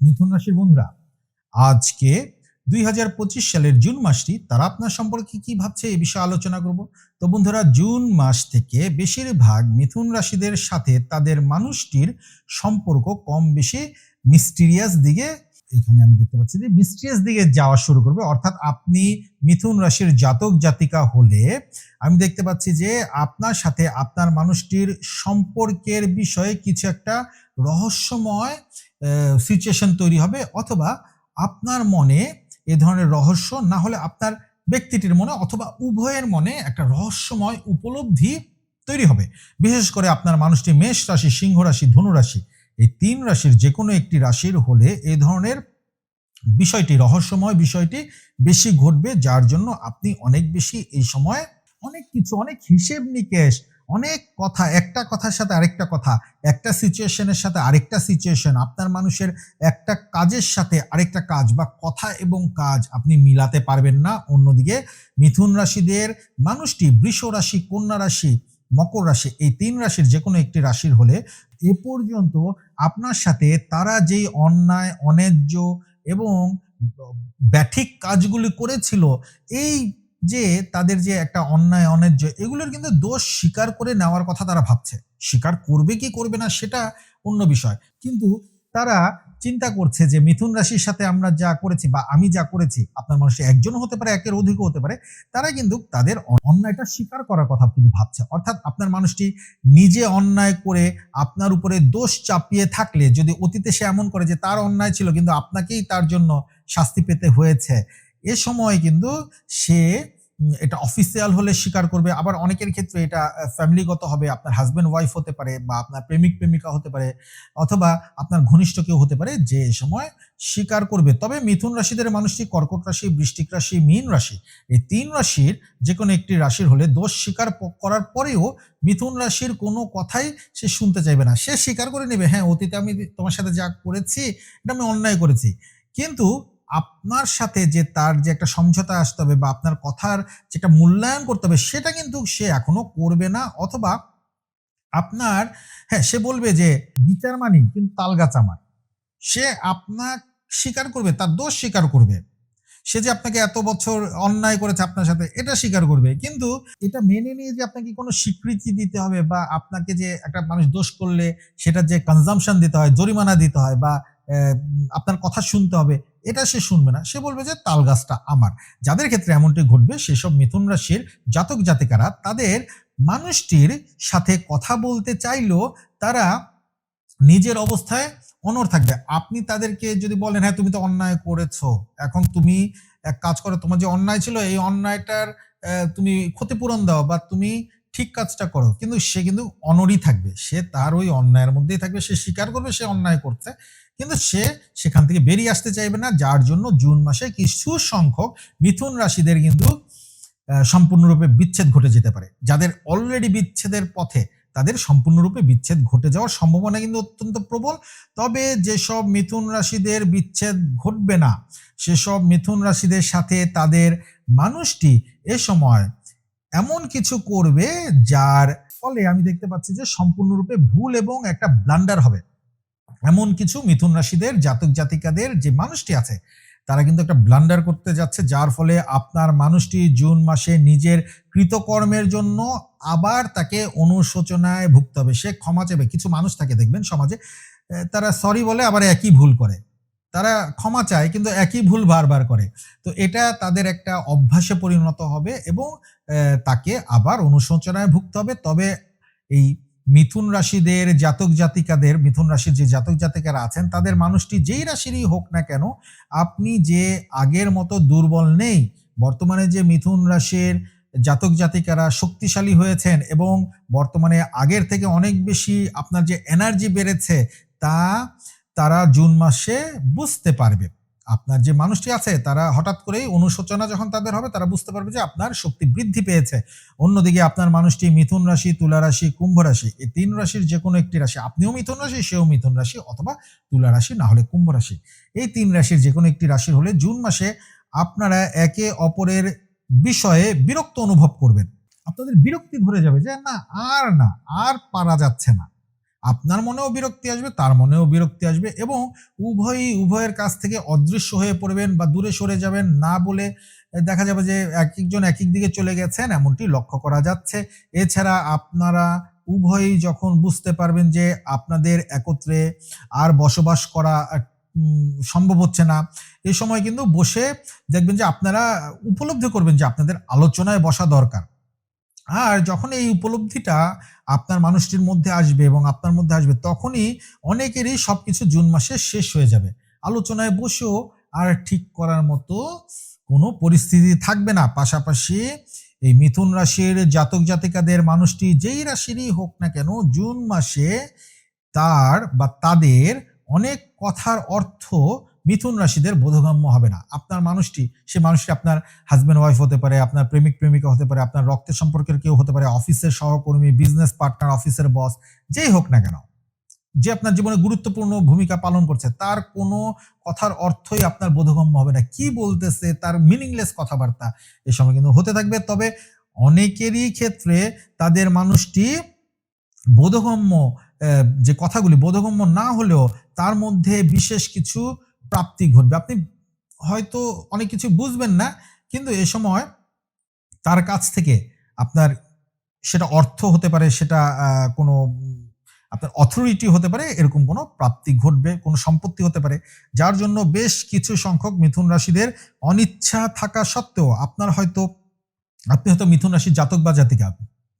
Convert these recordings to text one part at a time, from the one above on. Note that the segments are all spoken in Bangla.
মিথুন রাশির বন্ধুরা, আজকে দুই হাজার পঁচিশ সালের জুন মাসটি তারা আপনার সম্পর্কে কি ভাবছে এ বিষয়ে আলোচনা করব। তো বন্ধুরা, জুন মাস থেকে বেশিরভাগ মিথুন রাশিদের সাথে তাদের মানুষটির সম্পর্ক কম বেশি মিস্টিরিয়াস দিকে এখানে আমি দেখতে পাচ্ছি যে মিস্টিরিয়াস দিকে যাওয়া শুরু করবে। অর্থাৎ আপনি মিথুন রাশির জাতক জাতিকা হলে আমি দেখতে পাচ্ছি যে আপনার সাথে আপনার মানুষটির সম্পর্কের বিষয়ে কিছু একটা রহস্যময় সিচুয়েশন তৈরি হবে অথবা আপনার মনে এ ধরনের রহস্য, না হলে আপনার ব্যক্তিটির মনে অথবা উভয়ের মনে একটা রহস্যময় উপলব্ধি তৈরি হবে। বিশেষ করে আপনার মানুষটি মেষ রাশি, সিংহ রাশি, ধনু রাশি এই তিন রাশির যে কোনো একটি রাশির হলে এ ধরনের বিষয়টি, রহস্যময় বিষয়টি বেশি ঘটবে, যার জন্য আপনি অনেক বেশি এই সময় অনেক কিছু, অনেক হিসেব নিকেশ, অনেক কথা, একটা কথার সাথে আরেকটা কথা, একটা সিচুয়েশনের সাথে আরেকটা সিচুয়েশন আপনার মানুষের একটা কাজের সাথে আরেকটা কাজ বা কথা এবং কাজ আপনি মিলাতে পারবেন না। অন্যদিকে মিথুন রাশিদের মানুষটি বৃষ রাশি, কন্যা রাশি, মকর রাশি, এই তিন রাশির যে কোনো একটি রাশির হলে এ পর্যন্ত আপনার সাথে তারা যেই অন্যায়, অন্যায্য এবং ব্যাঠিক কাজগুলি করেছিল, এই যে তাদের যে একটা অন্যায়, অন্যায্য, এগুলোর কিন্তু দোষ স্বীকার করে নেওয়ার কথা তারা ভাবছে। স্বীকার করবে কি করবে না সেটা অন্য বিষয়। কিন্তু তারা চিন্তা করছে যে মিথুন রাশির সাথে আমরা যা করেছি বা আমি যা করেছি, আপনার মানুষ একজন হতে পারে, একের অধিকও হতে পারে, তারা কিন্তু তাদের অন্যায়টা স্বীকার করার কথা কিন্তু ভাবছে। অর্থাৎ আপনার মানুষটি নিজে অন্যায় করে আপনার উপরে দোষ চাপিয়ে থাকলে, যদি অতীতে সে এমন করে যে তার অন্যায় ছিল, কিন্তু আপনাকেই তার জন্য শাস্তি পেতে হয়েছে, এ সময় কিন্তু সে এটা অফিসিয়াল হলে স্বীকার করবে। আবার অনেকের ক্ষেত্রে এটা ফ্যামিলিগত হবে। আপনার হাজব্যান্ড ওয়াইফ হতে পারে বা আপনার প্রেমিক, প্রেমিকা হতে পারে অথবা আপনার ঘনিষ্ঠ কেউ হতে পারে যে সময় স্বীকার করবে। তবে মিথুন রাশিদের মানুষটি, কর্কট রাশি, বৃষ্টিক রাশি, মীন রাশি, এই তিন রাশির যে কোনো একটি রাশির হলে দোষ স্বীকার করার পরেও মিথুন রাশির কোনো কথাই সে শুনতে চাইবে না। সে স্বীকার করে নেবে হ্যাঁ অতীতে আমি তোমার সাথে যা করেছি, এটা আমি অন্যায় করেছি। কিন্তু আপনার সাথে যে তার যে একটা সমঝোতা আসতে হবে বা আপনার কথার যেটা মূল্যায়ন করতে হবে, সেটা কিন্তু সে এখনও করবে না অথবা আপনার হ্যাঁ সে বলবে যে বিচার মানি, কিন্তু তালগাছ আমার। সে আপনার স্বীকার করবে, তার দোষ স্বীকার করবে। সে যে আপনাকে এত বছর অন্যায় করেছে আপনার সাথে, এটা স্বীকার করবে। কিন্তু এটা মেনে নিয়ে যে আপনাকে কোনো স্বীকৃতি দিতে হবে বা আপনাকে যে একটা মানুষ দোষ করলে, সেটা যে কনজামশন দিতে হয়, জরিমানা দিতে হয় বা আপনার কথা শুনতে হবে, এটা সে শুনবে না। সে বলবে যে, তাল গাছটা আমার। যাদের ক্ষেত্রে এমনটি ঘটবে, সেসব মিথুন রাশির জাতক জাতিকারা, তাদের মানুষটির সাথে কথা বলতে চাইলেও তারা নিজের অবস্থায় অনর থাকবে। আপনি তাদেরকে যদি বলেন হ্যাঁ তুমি তো অন্যায় করেছ, এখন তুমি এক কাজ করো, তোমার যে অন্যায় ছিল, এই অন্যায়টার তুমি ক্ষতিপূরণ দাও বা তুমি ঠিক কাজটা করো। কিন্তু সে কিন্তু অনরই থাকবে। সে তার ওই অন্যায়ের মধ্যেই থাকবে। সে স্বীকার করবে, সে অন্যায় করছে। কিন্তু সে সেখান থেকে বেরিয়ে আসতে চাইবে না। যার জন্য জুন মাসে কিছু সংখ্যক মিথুন রাশিদের কিন্তু সম্পূর্ণরূপে বিচ্ছেদ ঘটে যেতে পারে। যাদের অলরেডি বিচ্ছেদের পথে তাদের সম্পূর্ণরূপে বিচ্ছেদ ঘটে যাওয়ার সম্ভাবনা কিন্তু অত্যন্ত প্রবল। তবে যেসব মিথুন রাশিদের বিচ্ছেদ ঘটবে না, সেসব মিথুন রাশিদের সাথে তাদের মানুষটি এ সময় এমন কিছু করবে যার ফলে আমি দেখতে পাচ্ছি যে সম্পূর্ণরূপে ভুল এবং একটা ব্লান্ডার হবে। এমন কিছু মিথুন রাশিদের জাতক জাতিকাদের যে মানুষটি আছে, তারা কিন্তু একটা ব্লান্ডার করতে যাচ্ছে, যার ফলে আপনার মানুষটি জুন মাসে নিজের কৃতকর্মের জন্য আবার তাকে অনুশোচনায় ভুগতে হবে। সে ক্ষমা চাইবে কিছু মানুষ থাকে, দেখবেন সমাজে তারা সরি বলে আবার একই ভুল করে। তারা ক্ষমা চায়, কিন্তু একই ভুল বারবার করে। তো এটা তাদের একটা অভ্যাসে পরিণত হবে এবং তাকে আবার অনুশোচনায় ভুগতে হবে। তবে এই মিথুন রাশিদের জাতক জাতিকাদের, মিথুন রাশির যে জাতক জাতিকারা আছেন, তাদের মানুষটি যেই রাশিরই হোক না কেন, আপনি যে আগের মতো দুর্বল নেই, বর্তমানে যে মিথুন রাশির জাতক জাতিকারা শক্তিশালী হয়েছেন এবং বর্তমানে আগের থেকে অনেক বেশি আপনার যে এনার্জি বেড়েছে, তা তারা জুন মাসে বুঝতে পারবে। আপনার যে মানুষটি আছে, তারা হঠাৎ করেই অনুশোচনা যখন তাদের হবে, তারা বুঝতে পারবে যে আপনার শক্তি বৃদ্ধি পেয়েছে। অন্যদিকে আপনার মানুষটি মিথুন রাশি, তুলা রাশি, কুম্ভ রাশি, এই তিন রাশির যে কোনো একটি রাশি, আপনিও মিথুন রাশি, সেও মিথুন রাশি অথবা তুলা রাশি, না হলে কুম্ভ রাশি। এই তিন রাশির যে কোনো একটি রাশির হলে জুন মাসে আপনারা একে অপরের বিষয়ে বিরক্ত অনুভব করবেন। আপনাদের বিরক্তি ধরে যাবে যে, না, আর না, আর পারা যাচ্ছে না। আপনার মনেও বিরক্তি আসবে, তার মনেও বিরক্তি আসবে এবং উভয়ই উভয়ের কাছ থেকে অদৃশ্য হয়ে পড়বেন বা দূরে সরে যাবেন না বলে দেখা যাবে যে এক একজন এক এক দিকে চলে গেছেন, এমনটি লক্ষ্য করা যাচ্ছে। এছাড়া আপনারা উভয়ই যখন বুঝতে পারবেন যে আপনাদের একত্রে আর বসবাস করা সম্ভব হচ্ছে না এই সময় কিন্তু বসে দেখবেন যে আপনারা উপলব্ধি করবেন যে আপনাদের আলোচনায় বসা দরকার। আর যখন এই উপলব্ধিটা আপনার মানুষটির মধ্যে আসবে এবং আপনার মধ্যে আসবে, তখনই অনেকেরই সবকিছু জুন মাসে শেষ হয়ে যাবে। আলোচনায় বসেও আর ঠিক করার মতো কোনো পরিস্থিতি থাকবে না। পাশাপাশি এই মিথুন রাশির জাতক জাতিকাদের মানুষটি যেই রাশিরই হোক না কেন, জুন মাসে তার বা তাদের অনেক কথার অর্থ মিথুন রাশিদের বোধগম্য হবে না। আপনার মানুষটি, সে মানুষটি আপনার হাজব্যান্ড ওয়াইফ হতে পারে, আপনার প্রেমিক, প্রেমিকা হতে পারে, আপনার রক্তের সম্পর্কের কেউ হতে পারে, অফিসের সহকর্মী বিজনেস পার্টনার অফিসের বস যেই হোক না কেন, যে আপনার জীবনে গুরুত্বপূর্ণ ভূমিকা পালন করছে, তার কোনো কথার অর্থই আপনার বোধগম্য হবে না। কি বলতেছে, তার মিনিংলেস কথাবার্তা, এ সময় কিন্তু হতে থাকবে। তবে অনেকেরই ক্ষেত্রে তাদের মানুষটি বোধগম্য যে কথাগুলি বোধগম্য না হলেও তার মধ্যে বিশেষ কিছু প্রাপ্তি ঘটবে। আপনি হয়তো অনেক কিছু বুঝবেন না, কিন্তু এ সময় তার কাছ থেকে আপনার সেটা অর্থ হতে পারে, সেটা কোনো, আপনার অথরিটি হতে পারে, এরকম কোনো প্রাপ্তি ঘটবে, কোনো সম্পত্তি হতে পারে। যার জন্য বেশ কিছু সংখ্যক মিথুন রাশিদের অনিচ্ছা থাকা সত্ত্বেও আপনার হয়তো, আপনি হয়তো মিথুন রাশির জাতক বা জাতিকা।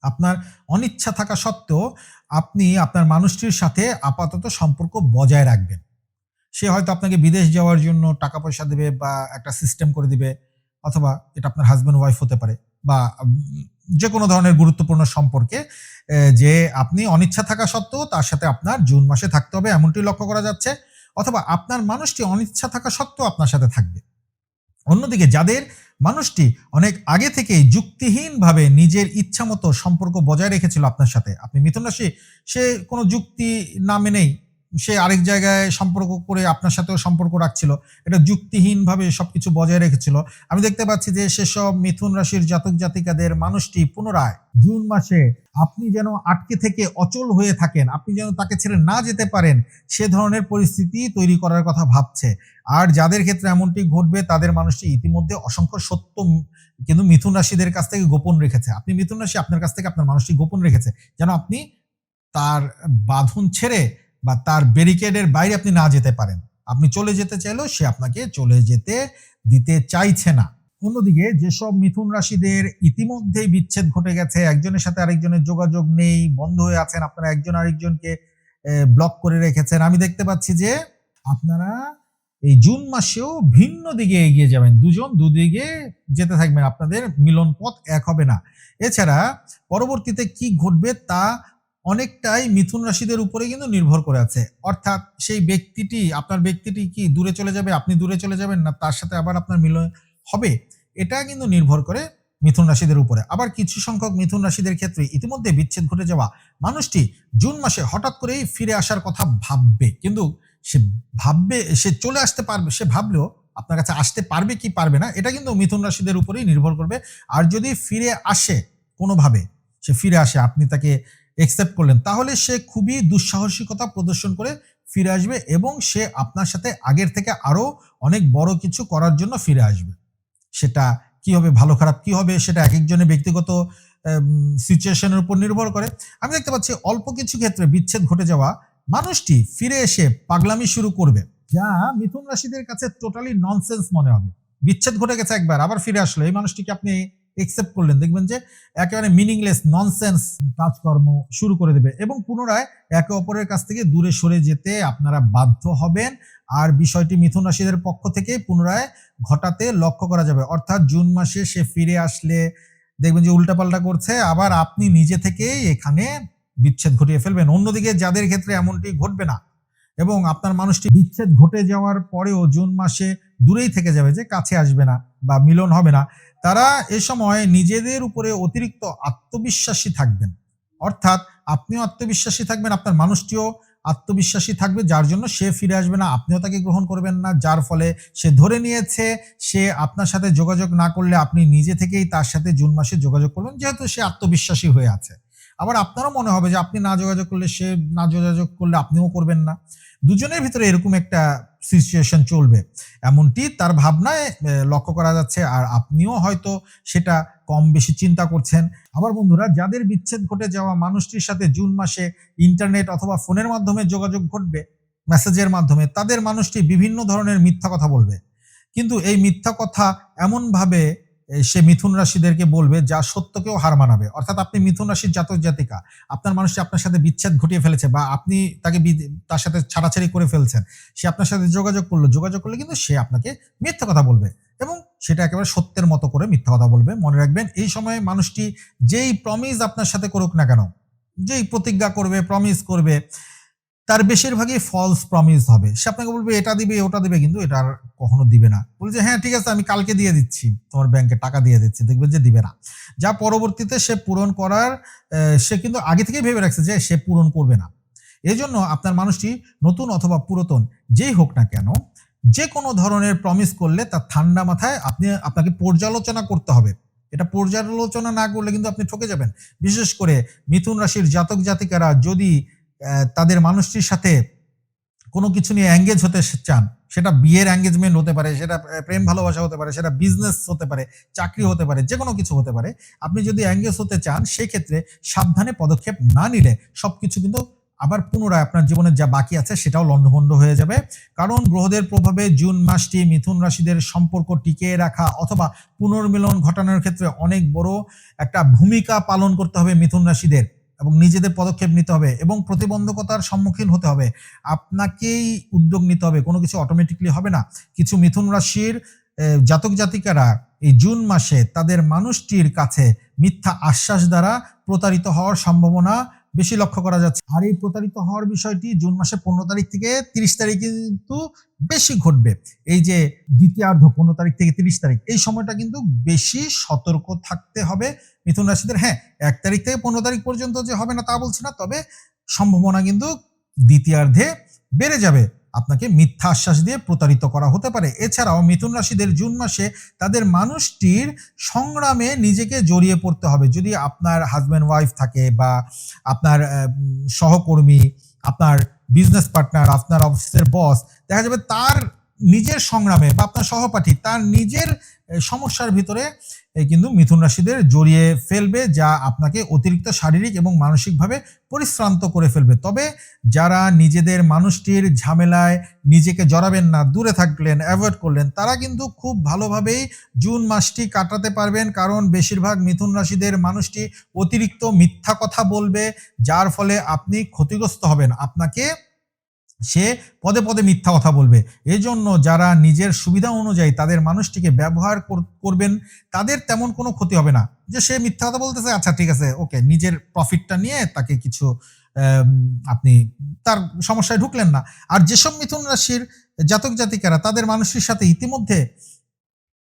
আপনার অনিচ্ছা থাকা সত্ত্বেও আপনি আপনার মানুষটির সাথে আপাতত সম্পর্ক বজায় রাখবেন। সে হয়তো আপনাকে বিদেশ যাওয়ার জন্য টাকা পয়সা দেবে বা একটা সিস্টেম করে দিবে, অথবা এটা আপনার হাজব্যান্ড ওয়াইফ হতে পারে বা যে কোনো ধরনের গুরুত্বপূর্ণ সম্পর্কে যে আপনি অনিচ্ছা থাকা সত্ত্বেও তার সাথে আপনার জুন মাসে থাকতে হবে এমনটি লক্ষ্য করা যাচ্ছে, অথবা আপনার মানুষটি অনিচ্ছা থাকা সত্ত্বেও আপনার সাথে থাকবে। অন্যদিকে যাদের মানুষটি অনেক আগে থেকেই যুক্তিহীনভাবে নিজের ইচ্ছা মতো সম্পর্ক বজায় রেখেছিল আপনার সাথে, আপনি মিথুন রাশি, সে কোনো যুক্তি না মেনেই সে আরেক জায়গায় সম্পর্ক করে আপনার সাথেও সম্পর্ক রাখছিল। এটা যুক্তিহীনভাবে সবকিছু বজায় রেখেছিল। আমি দেখতে পাচ্ছি যে সেসব মিথুন রাশির জাতক জাতিকাদের মানুষটি পুনরায় জুন মাসে আপনি যেন আটকে থেকে অচল হয়ে থাকেন, আপনি যেন তাকে ছেড়ে না যেতে পারেন, সে ধরনের পরিস্থিতি তৈরি করার কথা ভাবছে। আর যাদের ক্ষেত্রে এমনটি ঘটবে, তাদের মানুষটি ইতিমধ্যে অসংখ্য সত্য কিন্তু মিথুন রাশিদের কাছ থেকে গোপন রেখেছে। আপনি মিথুন রাশি, আপনার কাছ থেকে আপনার মানুষটি গোপন রেখেছে। যেন আপনি তার বাঁধন ছেড়ে বা তার ব্যারিকেডের বাইরে আপনি না যেতে পারেন। আপনি চলে যেতে চাইলেও সে আপনাকে চলে যেতে দিতে চাইছে না। অন্যদিকে যেসব মিথুন রাশিদের ইতিমধ্যেই বিচ্ছেদ ঘটে গেছে, একজনের সাথে আরেকজনের যোগাযোগ নেই, বন্ধ হয়ে আছেন, আপনারা একজন আরেকজনকে ব্লক করে রেখেছেন। আমি দেখতে পাচ্ছি যে আপনারা এই জুন মাসেও ভিন্ন দিকে এগিয়ে যাবেন। দুজন দুদিকে যেতে থাকবেন। আপনাদের মিলন পথ এক হবে না। এছাড়া পরবর্তীতে কি ঘটবে তা অনেকটাই মিথুন রাশিদের উপরে কিন্তু নির্ভর করে আছে। অর্থাৎ সেই ব্যক্তিটি, আপনার ব্যক্তিটি কি দূরে চলে যাবে, আপনি দূরে চলে যাবেন না, তার সাথে আবার আপনার মিলন হবে, এটা কিন্তু নির্ভর করে মিথুন রাশিদের উপরে। আবার কিছু সংখ্যক মিথুন রাশিদের ক্ষেত্রে ইতিমধ্যে বিচ্ছেদ ঘটে যাওয়া মানুষটি জুন মাসে হঠাৎ করেই ফিরে আসার কথা ভাববে। কিন্তু সে ভাববে, সে চলে আসতে পারবে, সে ভাবলেও আপনার কাছে আসতে পারবে কি পারবে না, এটা কিন্তু মিথুন রাশিদের উপরেই নির্ভর করবে। আর যদি ফিরে আসে কোনোভাবে, সে ফিরে আসে, আপনি তাকে একসেপ্ট করলেন, তাহলে সে খুবই দুঃসাহসিকতা প্রদর্শন করে ফিরে আসবে এবং সে আপনার সাথে আগের থেকে আরও অনেক বড় কিছু করার জন্য ফিরে আসবে। সেটা কি হবে, ভালো খারাপ কি হবে, সেটা এক একজনের ব্যক্তিগত সিচুয়েশনের উপর নির্ভর করে। আমি দেখতে পাচ্ছি অল্প কিছু ক্ষেত্রে বিচ্ছেদ ঘটে যাওয়া মানুষটি ফিরে এসে পাগলামি শুরু করবে। যা মিথুন রাশিদের কাছে টোটালি ননসেন্স মনে হবে। বিচ্ছেদ ঘটে গেছে একবার, আবার ফিরে আসলো। এই মানুষটিকে আপনি একসেপ্ট করলেন, দেখবেন যে একেবারে মিনিংলেস ননসেন্স কাজকর্ম শুরু করে দেবে এবং পুনরায় একে অপরের কাছ থেকে দূরে সরে যেতে আপনারা বাধ্য হবেন। আর বিষয়টি মিথুন রাশিদের পক্ষ থেকে পুনরায় ঘটাতে লক্ষ্য করা যাবে। অর্থাৎ জুন মাসে সে ফিরে আসলে দেখবেন যে উল্টাপাল্টা করছে, আবার আপনি নিজে থেকেই এখানে বিচ্ছেদ ঘটিয়ে ফেলবেন। অন্যদিকে যাদের ক্ষেত্রে এমনটি ঘটবে না এবং আপনার মানুষটি বিচ্ছেদ ঘটে যাওয়ার পরেও জুন মাসে দূরেই থেকে যাবে, যে কাছে আসবে না। বা মিলন হবে না, তারা এ সময় নিজেদের উপরে অতিরিক্ত আত্মবিশ্বাসী থাকবেন। অর্থাৎ আপনিও আত্মবিশ্বাসী থাকবেন, আপনার মানুষটিও আত্মবিশ্বাসী থাকবে, যার জন্য সে ফিরে আসবে না, আপনিও তাকে গ্রহণ করবেন না, যার ফলে সে ধরে নিয়েছে, সে আপনার সাথে যোগাযোগ না করলে আপনি নিজে থেকেই তার সাথে জুন মাসে যোগাযোগ করবেন, যেহেতু সে আত্মবিশ্বাসী হয়ে আছে। আবার আপনারও মনে হবে যে আপনি না যোগাযোগ করলে সে না যোগাযোগ করলে আপনিও করবেন না। দুজনের ভিতরে এরকম একটা সিচুয়েশন চলবে। এমনটি তার ভাবনায় লক্ষ্য করা যাচ্ছে আর আপনিও হয়তো সেটা কম বেশি চিন্তা করছেন। আবার বন্ধুরা, যাদের বিচ্ছেদ ঘটে যাওয়া মানুষটির সাথে জুন মাসে ইন্টারনেট অথবা ফোনের মাধ্যমে যোগাযোগ ঘটবে মেসেজের মাধ্যমে, তাদের মানুষটি বিভিন্ন ধরনের মিথ্যা কথা বলবে। কিন্তু এই মিথ্যা কথা এমনভাবে সে মিথুন রাশিদেরকে বলবে, যা সত্যকেও হার মানাবে। অর্থাৎ আপনি মিথুন রাশির জাতক জাতিকা। আপনার মানুষটি আপনার সাথে বিচ্ছেদ ঘটিয়ে ফেলেছে বা আপনি তাকে তার সাথে ছাড়াছাড়ি করে ফেলছেন, সে আপনার সাথে যোগাযোগ করল, যোগাযোগ করলে কিন্তু সে আপনাকে মিথ্যা কথা বলবে এবং সেটা একেবারে সত্যের মতো করে মিথ্যা কথা বলবে। মনে রাখবেন, এই সময়ে মানুষটি যেই প্রমিস আপনার সাথে করুক না কেন, যেই প্রতিজ্ঞা করবে প্রমিস করবে তার বেশিরভাগই ফলস প্রমিস হবে। সে আপনাকে বলবে, এটা দিবে, ওটা দিবে। কিন্তু এটা আর কখনো দিবে না। বলছে হ্যাঁ ঠিক আছে, আমি কালকে দিয়ে দিচ্ছি। তোমার ব্যাংকে টাকা দিয়ে দিচ্ছি। দেখবে যে দিবে না। যা পরবর্তীতে সে পূরণ করার সে কিন্তু আগে থেকেই ভেবে রাখছে যে সে পূরণ করবে না। এই জন্য আপনার মানুষটি নতুন অথবা পুরাতন, যেই হোক না কেন যে কোনো ধরনের প্রমিস করলে তার ঠান্ডা মাথায় আপনি, আপনাকে পর্যালোচনা করতে হবে। এটা পর্যালোচনা না করলে কিন্তু আপনি ঠকে যাবেন। বিশেষ করে মিথুন রাশির জাতক জাতিকারা যদি তাদের মানুষটির সাথে কোনো কিছু নিয়ে এঙ্গেজ হতে চান, সেটা বিয়ের এঙ্গেজমেন্ট হতে পারে, সেটা প্রেম ভালোবাসা হতে পারে, সেটা বিজনেস হতে পারে, চাকরি হতে পারে যে কোনো কিছু হতে পারে, আপনি যদি এঙ্গেজ হতে চান সেই ক্ষেত্রে সাবধানে পদক্ষেপ না নিলে সব কিছু কিন্তু আবার পুনরায় আপনার জীবনের যা বাকি আছে সেটাও লণ্ডভণ্ড হয়ে যাবে। কারণ গ্রহদের প্রভাবে জুন মাসটি মিথুন রাশিদের সম্পর্ক টিকিয়ে রাখা অথবা পুনর্মিলন ঘটানোর ক্ষেত্রে অনেক বড় একটা ভূমিকা পালন করতে হবে মিথুন রাশিদের। এবং নিজেদের পদক্ষেপ নিতে হবে এবং প্রতিবন্ধকতার সম্মুখীন হতে হবে। আপনাকেই উদ্যোগ নিতে হবে, কোনো কিছু অটোমেটিকলি হবে না। কিছু মিথুন রাশির জাতক জাতিকারা এই জুন মাসে তাদের মানুষটির কাছে মিথ্যা আশ্বাস দ্বারা প্রতারিত হওয়ার সম্ভাবনা বেশি লক্ষ্য করা যাচ্ছে। আর এই প্রতারিত হওয়ার বিষয়টি জুন মাসে পনেরো তারিখ থেকে তিরিশ তারিখ কিন্তু বেশি ঘটবে। এই যে দ্বিতীয়ার্ধ পনেরো তারিখ থেকে তিরিশ তারিখ, এই সময়টা কিন্তু বেশি সতর্ক থাকতে হবে। মিথুন রাশিদের হ্যাঁ এক তারিখ থেকে পনেরো তারিখ পর্যন্ত যে হবে না তা বলছি না, তবে সম্ভাবনা কিন্তু দ্বিতীয়ার্ধে বেড়ে যাবে। আপনাকে মিথ্যা আশ্বাস দিয়ে প্রতারিত করা হতে পারে। এছাড়াও মিথুন রাশিদের জুন মাসে তাদের মানুষটির সংগ্রামে নিজেকে জড়িয়ে পড়তে হবে। যদি আপনার হাজব্যান্ড ওয়াইফ থাকে বা আপনার সহকর্মী, আপনার বিজনেস পার্টনার আপনার অফিসের বস দেখা যাবে তার নিজের সংগ্রামে বা আপনার সহপাঠী তার নিজের সমস্যার ভিতরে কিন্তু মিথুন রাশিদের জড়িয়ে ফেলবে, যা আপনাকে অতিরিক্ত শারীরিক এবং মানসিকভাবে পরিশ্রান্ত করে ফেলবে। তবে যারা নিজেদের মানুষটির ঝামেলায় নিজেকে জড়াবেন না, দূরে থাকলেন, অ্যাভয়েড করলেন, তারা কিন্তু খুব ভালোভাবেই জুন মাসটি কাটাতে পারবেন। কারণ বেশিরভাগ মিথুন রাশিদের মানুষটি অতিরিক্ত মিথ্যা কথা বলবে, যার ফলে আপনি ক্ষতিগ্রস্ত হবেন। আপনাকে সে পদে পদে মিথ্যা কথা বলবে। এই জন্য যারা নিজের সুবিধা অনুযায়ী তাদের মানুষটিকে ব্যবহার কর- করবেন, তাদের তেমন কোনো ক্ষতি হবে না। যে সে মিথ্যা কথা বলতেছে আচ্ছা ঠিক আছে, ওকে, নিজের প্রফিটটা নিয়ে তাকে কিছু আপনি তার সমস্যায় ঢুকলেন না। আর যেসব মিথুন রাশির জাতক জাতিকারা, তাদের মানুষটির সাথে ইতিমধ্যে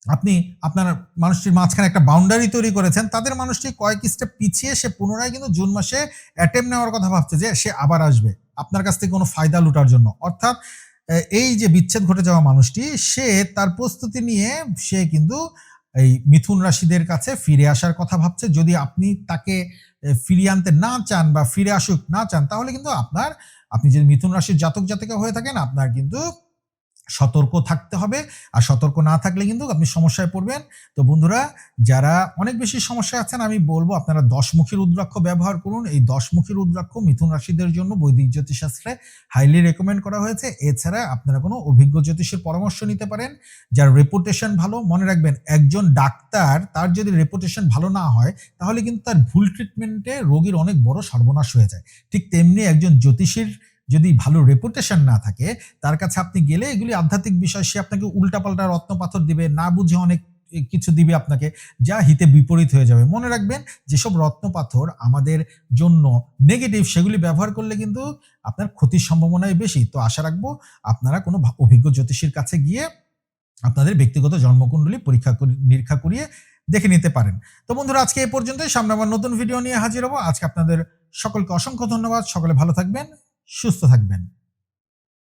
আপনি আপনার মানুষটির মাঝখানে একটা বাউন্ডারি তৈরি করেছেন, তাদের মানুষটি কয়েক স্টেপ পিছিয়ে সে পুনরায় কিন্তু জুন মাসে অ্যাটেম্প নেওয়ার কথা ভাবছে যে সে আবার আসবে। আপনার কাছ থেকে কোনো ফায়দা লুটার জন্য। অর্থাৎ এই যে বিচ্ছেদ ঘটে যাওয়া মানুষটি, সে তার প্রস্তুতি নিয়ে সে কিন্তু এই মিথুন রাশিদের কাছে ফিরে আসার কথা ভাবছে। যদি আপনি তাকে ফিরিয়ে আনতে না চান বা ফিরে আসুক না চান, তাহলে কিন্তু আপনার, আপনি যদি মিথুন রাশির জাতক জাতিকা হয়ে থাকেন, আপনার কিন্তু সতর্ক থাকতে হবে আর সতর্ক না থাকলে কিন্তু আপনি সমস্যায় পড়বেন। তো বন্ধুরা, যারা অনেক বেশি সমস্যায় আছেন, আমি বলব আপনারা দশমুখী রুদ্রাক্ষ ব্যবহার করুন। এই দশমুখী রুদ্রাক্ষ মিথুন রাশিদের জন্য বৈদিক জ্যোতিষশাস্ত্রে হাইলি রেকমেন্ড করা হয়েছে। এছাড়া আপনারা কোনো অভিজ্ঞ জ্যোতিষের পরামর্শ নিতে পারেন। যার রেপুটেশন ভালো, মনে রাখবেন একজন ডাক্তার, তার যদি রেপুটেশন ভালো না হয়, তাহলে কিন্তু তার ভুল ট্রিটমেন্টে রোগীর অনেক বড় সর্বনাশ হয়ে যায়। ঠিক তেমনি একজন জ্যোতিষীর যদি ভালো রেপুটেশন না থাকে, তার কাছে আপনি গেলে এগুলি আধ্যাত্মিক বিষয়, সে আপনাকে উল্টাপাল্টা রত্ন পাথর দিবে, না বুঝে অনেক কিছু দিবে আপনাকে, যা হিতে বিপরীত হয়ে যাবে। মনে রাখবেন, যেসব রত্ন পাথর আমাদের জন্য নেগেটিভ সেগুলি ব্যবহার করলে কিন্তু আপনার ক্ষতির সম্ভাবনাই বেশি। তো আশা রাখব, আপনারা কোনো অভিজ্ঞ জ্যোতিষীর কাছে গিয়ে আপনাদের ব্যক্তিগত জন্মকুণ্ডলী পরীক্ষা নিরীক্ষা করিয়ে দেখে নিতে পারেন। তো বন্ধুরা, আজকে এই পর্যন্তই। সামনে আমার নতুন ভিডিও নিয়ে হাজির হব। আজকে আপনাদের সকলকে অসংখ্য ধন্যবাদ। সকলে ভালো থাকবেন। সুস্থ থাকবেন।